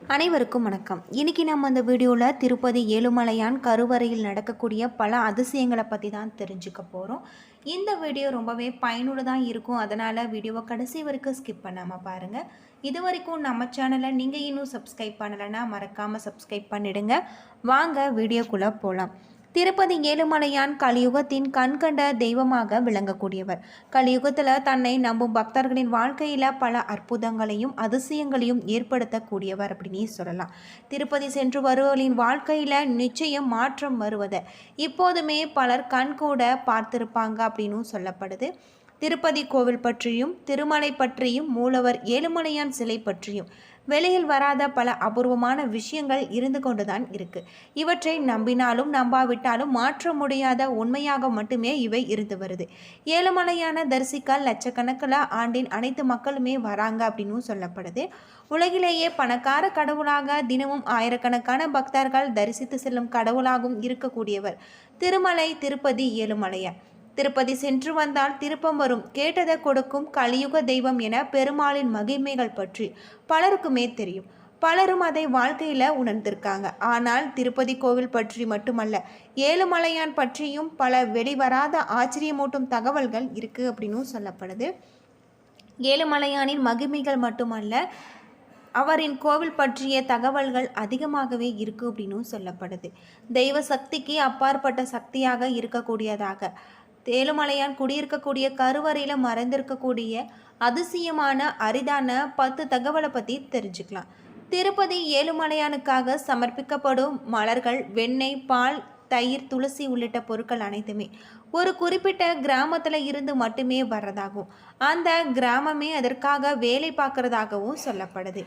அனைவருக்கும் வணக்கம். இன்றைக்கி நம்ம அந்த வீடியோவில் திருப்பதி ஏழுமலையான் கருவறையில் நடக்கக்கூடிய பல அதிசயங்களை பற்றி தான் தெரிஞ்சுக்க போகிறோம் இந்த வீடியோ ரொம்பவே பயனுள்ளதாக இருக்கும். அதனால் வீடியோவை கடைசி வரைக்கும் ஸ்கிப் பண்ணாமல் பாருங்கள் இது வரைக்கும் நம்ம சேனலை நீங்கள் இன்னும் சப்ஸ்கிரைப் பண்ணலைன்னா மறக்காமல் சப்ஸ்கிரைப் பண்ணிடுங்க. வாங்க வீடியோக்குள்ளே போகலாம் திருப்பதி ஏழுமலையான் கலியுகத்தின் கண்கண்ட தெய்வமாக விளங்கக்கூடியவர். கலியுகத்தில் தன்னை நம்பும் பக்தர்களின் வாழ்க்கையில் பல அற்புதங்களையும் அதிசயங்களையும் ஏற்படுத்தக்கூடியவர் அப்படின்னு சொல்லலாம். திருப்பதி சென்று வருபவர்களின் வாழ்க்கையில் நிச்சயம் மாற்றம் வருவதை. இப்போதுமே பலர் கண்கூட பார்த்திருப்பாங்க அப்படின்னும் சொல்லப்படுது. திருப்பதி கோவில் பற்றியும் திருமலை பற்றியும் மூலவர் ஏழுமலையான் சிலை பற்றியும். வெளியில் வராத பல அபூர்வமான விஷயங்கள் இருந்து கொண்டுதான் இருக்கு. இவற்றை நம்பினாலும் நம்பாவிட்டாலும் மாற்ற முடியாத உண்மையாக மட்டுமே இவை இருந்து வருது. ஏழுமலையான தரிசிக்கால் லட்சக்கணக்கில் ஆண்டின் அனைத்து மக்களுமே வராங்க அப்படின்னு சொல்லப்படுது. உலகிலேயே பணக்கார கடவுளாக தினமும் ஆயிரக்கணக்கான பக்தர்கள் தரிசித்து செல்லும் கடவுளாகவும் இருக்கக்கூடியவர் திருமலை திருப்பதி ஏழுமலையான். திருப்பதி சென்று வந்தால் திருப்பம் வரும். கேட்டதை கொடுக்கும் கலியுக தெய்வம் என பெருமாளின் மகிமைகள் பற்றி பலருக்குமே தெரியும். பலரும் அதை வாழ்க்கையில் உணர்ந்திருக்காங்க. ஆனால் திருப்பதி கோவில் பற்றி மட்டுமல்ல ஏழுமலையான் பற்றியும் பல வெளிவராத ஆச்சரியமூட்டும் தகவல்கள் இருக்குது அப்படின்னும் சொல்லப்படுது. ஏழுமலையானின் மகிமைகள் மட்டுமல்ல அவரின் கோவில் பற்றிய தகவல்கள் அதிகமாகவே இருக்கு அப்படின்னும் சொல்லப்படுது. தெய்வ சக்திக்கு அப்பாற்பட்ட சக்தியாக இருக்கக்கூடியதாக தேலுமலையான் குடியிருக்கக்கூடிய கருவறையில் மறைந்திருக்கக்கூடிய அதிசயமான அரிதான பத்து தகவலை பற்றி தெரிஞ்சுக்கலாம். திருப்பதி ஏழுமலையானுக்காக சமர்ப்பிக்கப்படும் மலர்கள் வெண்ணெய் பால் தயிர் துளசி உள்ளிட்ட பொருட்கள் அனைத்துமே ஒரு குறிப்பிட்ட கிராமத்தில் இருந்து மட்டுமே வர்றதாகும். அந்த கிராமமே அதற்காக வேலை பார்க்கறதாகவும் சொல்லப்படுது.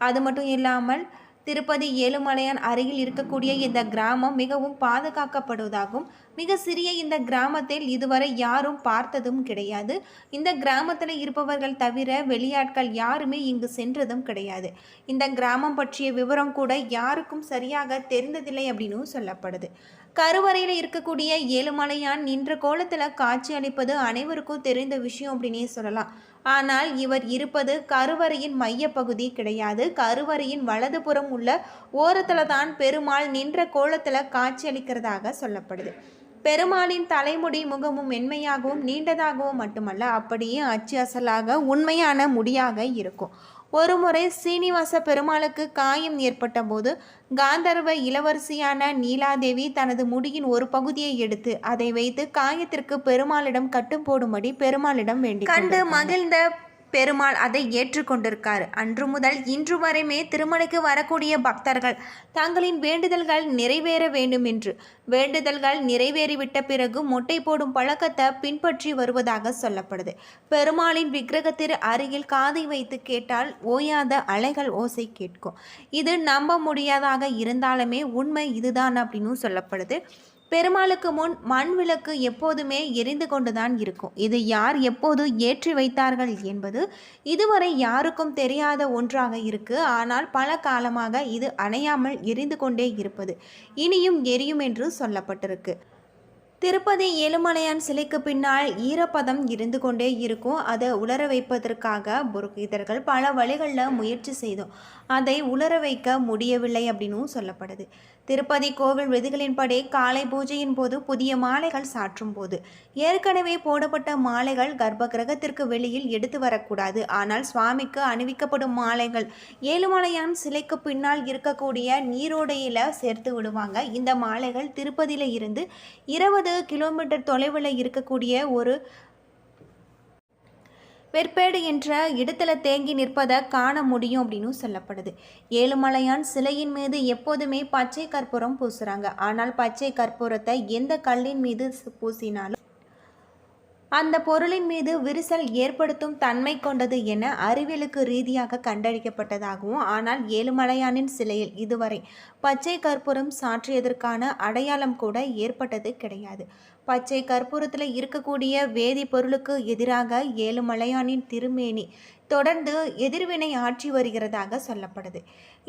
அது மட்டும் இல்லாமல் திருப்பதி ஏழுமலையான் அருகில் இருக்கக்கூடிய இந்த கிராமம் மிகவும் பாதுகாக்கப்படுவதாகவும் மிக சிறிய இந்த கிராமத்தில் இதுவரை யாரும் பார்த்ததும் கிடையாது. இந்த கிராமத்தில் இருப்பவர்கள் தவிர வெளியாட்கள் யாருமே இங்கு சென்றதும் கிடையாது. இந்த கிராமம் பற்றிய விவரம் கூட யாருக்கும் சரியாக தெரிந்ததில்லை அப்படின்னு சொல்லப்படுது. கருவறையில் இருக்கக்கூடிய ஏழுமலையான் நின்ற கோலத்தில் காட்சி அளிப்பது அனைவருக்கும் தெரிந்த விஷயம் அப்படின்னே சொல்லலாம். ஆனால் இவர் இருப்பது கருவறையின் மையப்பகுதி கிடையாது. கருவறையின் வலதுபுறம் உள்ள ஓரத்தில் தான் பெருமாள் நின்ற கோலத்தில் காட்சியளிக்கிறதாக சொல்லப்படுது. பெருமாளின் தலைமுடி முகமும் மென்மையாகவும் நீண்டதாகவும் மட்டுமல்ல அப்படியே அச்சு அசலாக உண்மையான முடியாக இருக்கும். ஒருமுறை சீனிவாச பெருமாளுக்கு காயம் ஏற்பட்ட போது காந்தர்வ இளவரசியான நீலாதேவி தனது முடியின் ஒரு பகுதியை எடுத்து அதை வைத்து காயத்திற்கு பெருமாளிடம் கட்டும் போடும்படி பெருமாளிடம் வேண்டி கண்டு மகிழ்ந்த பெருமாள் அதை ஏற்றுக்கொண்டிருக்கார். அன்று முதல் இன்று வரைமே திருமலைக்கு வரக்கூடிய பக்தர்கள் தங்களின் வேண்டுதல்கள் நிறைவேற வேண்டும் என்று வேண்டுதல்கள் நிறைவேறிவிட்ட பிறகு மொட்டை போடும் பழக்கத்தை பின்பற்றி வருவதாக சொல்லப்படுது. பெருமாளின் விக்கிரகத்திற்கு அருகில் காதை வைத்து கேட்டால் ஓயாத அலைகள் ஓசை கேட்கும். இது நம்ப முடியாதாக இருந்தாலுமே உண்மை இதுதான் அப்படின்னு சொல்லப்படுது. பெருமாளுக்கு முன் மண் விளக்கு எப்போதுமே எரிந்து கொண்டுதான் இருக்கும். இது யார் எப்போது ஏற்றி வைத்தார்கள் என்பது இதுவரை யாருக்கும் தெரியாத ஒன்றாக இருக்கு. ஆனால் பல காலமாக இது அணையாமல் எரிந்து கொண்டே இருப்பது இனியும் எரியும் என்று சொல்லப்பட்டிருக்கு. திருப்பதி ஏழுமலையான் சிலைக்கு பின்னால் ஈரப்பதம் இருந்து கொண்டே இருக்கும். அதை உலர வைப்பதற்காக புரோகிதர்கள் பல வழிகளில் முயற்சி செய்தோம். அதை உலர வைக்க முடியவில்லை அப்படின்னும் சொல்லப்படுது. திருப்பதி கோவில் விதிகளின்படி காலை பூஜையின் போது புதிய மாலைகள் சாற்றும் போது. ஏற்கனவே போடப்பட்ட மாலைகள் கர்ப்ப கிரகத்திற்கு வெளியில் எடுத்து வரக்கூடாது. ஆனால் சுவாமிக்கு அணிவிக்கப்படும் மாலைகள் ஏழுமலையான் சிலைக்கு பின்னால் இருக்கக்கூடிய நீரோடையில் சேர்த்து விடுவாங்க. இந்த மாலைகள் திருப்பதியில் இருந்து இருபது கிலோமீட்டர் தொலைவில் இருக்கக்கூடிய ஒரு வெற்பேடு என்ற இடத்துல தேங்கி நிற்பதை காண முடியும் அப்படின்னு சொல்லப்படுது. ஏழுமலையான் சிலையின் மீது எப்போதுமே பச்சை கற்பூரம் பூசுகிறாங்க ஆனால் பச்சை கற்பூரத்தை எந்த கல்லின் மீது பூசினாலும் அந்த பொருளின் மீது விரிசல் ஏற்படுத்தும் தன்மை கொண்டது என அறிவியலுக்கு ரீதியாக கண்டறியப்பட்டதாகவும் ஆனால் ஏழுமலையானின் சிலையில் இதுவரை பச்சை கற்பூரம் சாற்றியதற்கான அடையாளம் கூட ஏற்பட்டது கிடையாது. பச்சை கற்பூரத்தில் இருக்கக்கூடிய வேதிப்பொருளுக்கு எதிராக ஏழுமலையானின் திருமேனி தொடர்ந்து எதிர்வினை ஆற்றி வருகிறதாக சொல்லப்படுது.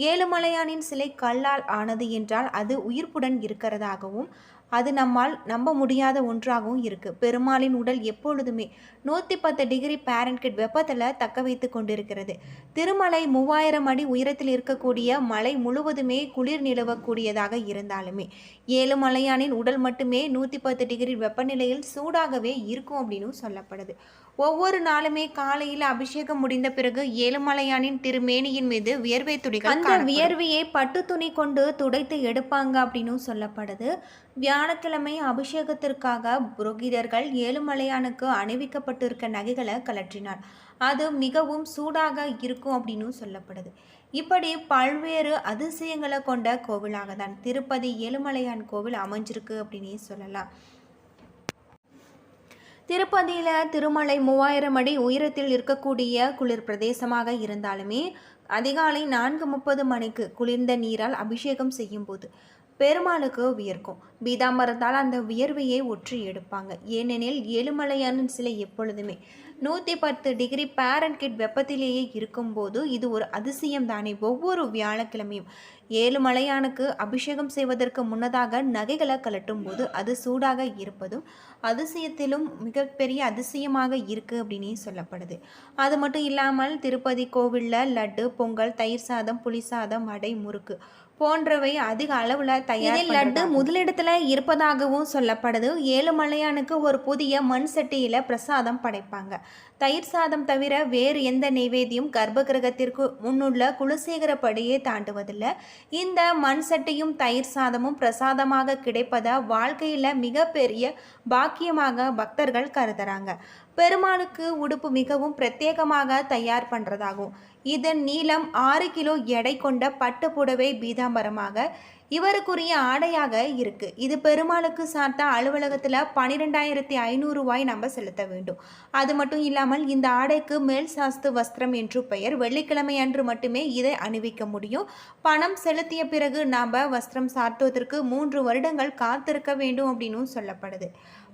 ஏழுமலையானின் சிலை கல்லால் ஆனது என்றால் அது உயிர்ப்புடன் இருக்கிறதாகவும் அது நம்மால் நம்ப முடியாத ஒன்றாகவும் இருக்குது பெருமாளின் உடல் எப்பொழுதுமே நூற்றி பத்து டிகிரி பேரன்கிட் வெப்பத்தில் தக்க வைத்து கொண்டிருக்கிறது. திருமலை மூவாயிரம் அடி உயரத்தில் இருக்கக்கூடிய மலை முழுவதுமே குளிர் நிலவக்கூடியதாக இருந்தாலுமே ஏழுமலையானின் உடல் மட்டுமே நூற்றி பத்து டிகிரி வெப்பநிலையில் சூடாகவே இருக்கும் அப்படின்னு சொல்லப்படுது. ஒவ்வொரு நாளுமே காலையில் அபிஷேகம் முடிந்த பிறகு ஏழுமலையானின் திருமேனியின் மீது வியர்வை துளிகள் அந்த வியர்வையை பட்டு துணி கொண்டு துடைத்து எடுப்பாங்க அப்படின்னு சொல்லப்படுது. வியாழக்கிழமை அபிஷேகத்திற்காக புரோகிதர்கள் ஏழுமலையானுக்கு அணிவிக்கப்பட்டிருக்க நகைகளை கலற்றினார் அது மிகவும் சூடாக இருக்கும் அப்படின்னு சொல்லப்படுது. இப்படி பல்வேறு அதிசயங்களை கொண்ட கோவிலாக தான் திருப்பதி ஏழுமலையான் கோவில் அமைஞ்சிருக்கு அப்படின்னே சொல்லலாம். திருப்பதியில் திருமலை மூவாயிரம் அடி உயரத்தில் இருக்கக்கூடிய குளிர் பிரதேசமாக இருந்தாலுமே அதிகாலை நான்கு முப்பது மணிக்கு குளிர்ந்த நீரால் அபிஷேகம் செய்யும் போது பெருமாளுக்கு வியர்க்கும். பீதாம்பரத்தால் அந்த வியர்வையை ஒற்றி எடுப்பாங்க. ஏனெனில் ஏழுமலையான சிலை எப்பொழுதுமே நூற்றி பத்து டிகிரி பேரன்கிட் வெப்பத்திலேயே இருக்கும்போது இது ஒரு அதிசயம் தானே ஒவ்வொரு வியாழக்கிழமையும் ஏழுமலையானுக்கு அபிஷேகம் செய்வதற்கு முன்னதாக நகைகளை கலட்டும் போது அது சூடாக இருப்பதும் அதிசயத்திலும் மிகப்பெரிய அதிசயமாக இருக்குது அப்படின்னே சொல்லப்படுது. அது மட்டும் இல்லாமல் திருப்பதி கோவிலில் லட்டு பொங்கல் தயிர் சாதம் புளி சாதம் வடை முறுக்கு. போன்றவை அதிக அளவில் தயார் லட்டு முதலிடத்தில் இருப்பதாகவும் சொல்லப்படுது. ஏழுமலையானுக்கு ஒரு புதிய மண் சட்டியில் பிரசாதம் படைப்பாங்க. தயிர் சாதம் தவிர வேறு எந்த நைவேத்தியம் கர்ப்ப கிரகத்திற்கு முன்னுள்ள குலசேகரப்படியே தாண்டுவதில்லை. இந்த மண் சட்டியும் தயிர் சாதமும் பிரசாதமாக கிடைப்பதை வாழ்க்கையில் மிகப்பெரிய பாக்கியமாக பக்தர்கள் கருதுறாங்க. பெருமாளுக்கு உடுப்பு மிகவும் பிரத்யேகமாக தயார் பண்ணுறதாகும் இதன் நீளம் ஆறு கிலோ எடை கொண்ட பட்டு புடவை பீதாம்பரமாக இவருக்குரிய ஆடையாக இருக்கு. இது பெருமாளுக்கு சார்ந்த அலுவலகத்தில் பன்னிரெண்டாயிரத்தி ஐநூறு ரூபாய் நம்ம செலுத்த வேண்டும். அது மட்டும் இல்லாமல் இந்த ஆடைக்கு மேல் சாஸ்து வஸ்திரம் என்று பெயர் வெள்ளிக்கிழமை அன்று மட்டுமே இதை அணிவிக்க முடியும். பணம் செலுத்திய பிறகு நாம் வஸ்திரம் சாத்துவதற்கு மூன்று வருடங்கள் காத்திருக்க வேண்டும் அப்படின்னு சொல்லப்படுது.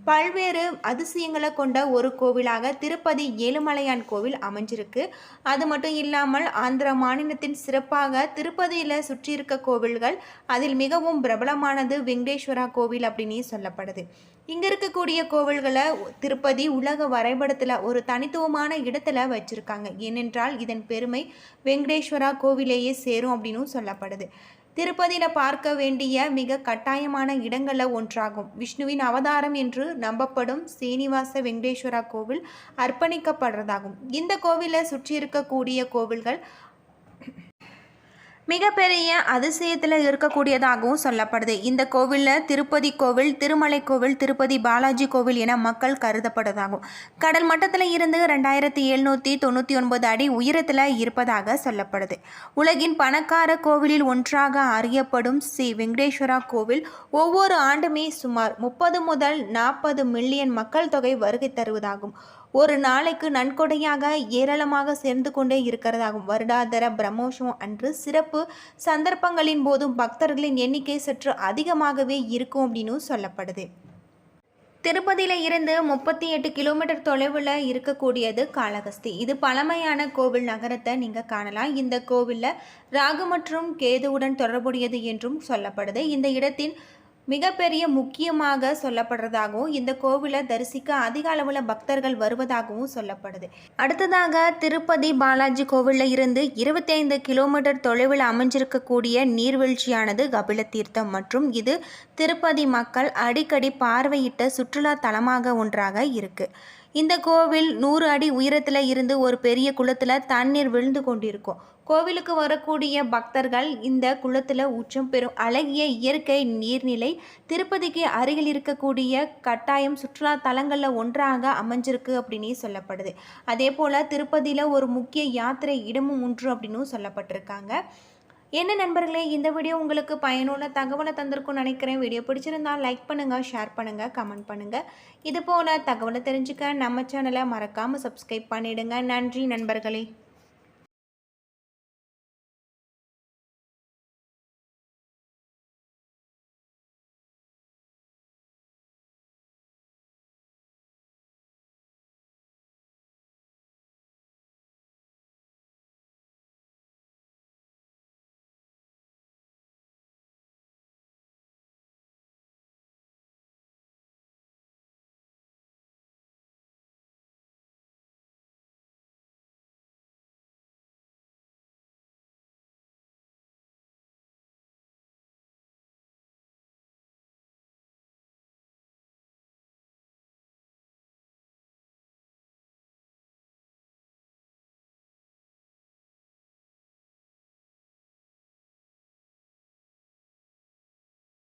பல்வேறு அதிசயங்களை கொண்ட ஒரு கோவிலாக திருப்பதி ஏழுமலையான் கோவில் அமைஞ்சிருக்கு. அது மட்டும் இல்லாமல் ஆந்திர மாநிலத்தின் சிறப்பாக திருப்பதியில் சுற்றி இருக்க கோவில்கள் அதில் மிகவும் பிரபலமானது வெங்கடேஸ்வரா கோவில் அப்படின்னு சொல்லப்படுது. இங்கே இருக்கக்கூடிய கோவில்களை திருப்பதி உலக வரைபடத்தில் ஒரு தனித்துவமான இடத்துல வச்சுருக்காங்க. ஏனென்றால் இதன் பெருமை வெங்கடேஸ்வரா கோவிலேயே சேரும் அப்படின்னு சொல்லப்படுது. திருப்பதியில் பார்க்க வேண்டிய மிக கட்டாயமான இடங்களில் ஒன்றாகும். விஷ்ணுவின் அவதாரம் என்று நம்பப்படும் சீனிவாச வெங்கடேஸ்வரா கோவில் அர்ப்பணிக்கப்படுறதாகும். இந்த கோவிலை சுற்றி இருக்கக்கூடிய கோவில்கள் மிகப்பெரிய அதிசயத்தில் இருக்கக்கூடியதாகவும் சொல்லப்படுது. இந்த கோவிலில் திருப்பதி கோவில் திருமலை கோவில் திருப்பதி பாலாஜி கோவில் என மக்கள் கருதப்படுவதாகும் கடல் மட்டத்தில் இருந்து ரெண்டாயிரத்தி எழுநூற்றி தொண்ணூற்றி ஒன்பது அடி உயரத்தில் இருப்பதாக சொல்லப்படுது. உலகின் பணக்கார கோவிலில் ஒன்றாக அறியப்படும் ஸ்ரீ வெங்கடேஸ்வரா கோவில் ஒவ்வொரு ஆண்டுமே சுமார் முப்பது முதல் நாற்பது மில்லியன் மக்கள் தொகை வருகை தருவதாகும். ஒரு நாளைக்கு நன்கொடையாக ஏராளமாக சேர்ந்து கொண்டே இருக்கிறதாகும். வருடாந்தர பிரம்மோஷம் அன்று சிறப்பு சந்தர்ப்பங்களின் போதும் பக்தர்களின் எண்ணிக்கை சற்று அதிகமாகவே இருக்கும் அப்படின்னு சொல்லப்படுது. திருப்பதியில் இருந்து முப்பத்தி எட்டு கிலோமீட்டர் தொலைவில் இருக்கக்கூடியது காளகஸ்தி இது பழமையான கோவில் நகரத்தை நீங்கள் காணலாம். இந்த கோவிலில் ராகு மற்றும் கேதுவுடன் தொடர்புடையது என்றும் சொல்லப்படுது. இந்த இடத்தின் மிகப்பெரிய முக்கியமாக சொல்லப்படுறதாகவும் இந்த கோவிலை தரிசிக்க அதிக அளவில் பக்தர்கள் வருவதாகவும் சொல்லப்படுது. அடுத்ததாக திருப்பதி பாலாஜி கோவிலில் இருந்து இருபத்தைந்து கிலோமீட்டர் தொலைவில் அமைஞ்சிருக்கக்கூடிய நீர்வீழ்ச்சியானது கபில தீர்த்தம் மற்றும் இது திருப்பதி மக்கள் அடிக்கடி பார்வையிட்ட சுற்றுலா தலமாக ஒன்றாக இருக்குது இந்த கோவில் நூறு அடி உயரத்தில் இருந்து ஒரு பெரிய குளத்தில் தண்ணீர் விழுந்து கொண்டிருக்கும். கோவிலுக்கு வரக்கூடிய பக்தர்கள் இந்த குளத்தில் உச்சம் பெறும் அழகிய இயற்கை நீர்நிலை திருப்பதிக்கு அருகில் இருக்கக்கூடிய கட்டாயம் சுற்றுலா தலங்களில் ஒன்றாக அமைஞ்சிருக்கு அப்படின்னு சொல்லப்படுது. அதே போல் திருப்பதியில் ஒரு முக்கிய யாத்திரை இடமும் ஒன்று அப்படின்னு சொல்லப்பட்டிருக்காங்க. என்ன நண்பர்களே இந்த வீடியோ உங்களுக்கு பயனுள்ள தகவலை தந்திருக்கும்னு நினைக்கிறேன். வீடியோ பிடிச்சிருந்தால் லைக் பண்ணுங்கள் ஷேர் பண்ணுங்கள் கமெண்ட் பண்ணுங்கள் இது போல் தகவலை தெரிஞ்சுக்க நம்ம சேனலை மறக்காமல் சப்ஸ்கிரைப் பண்ணிவிடுங்க நன்றி நண்பர்களே.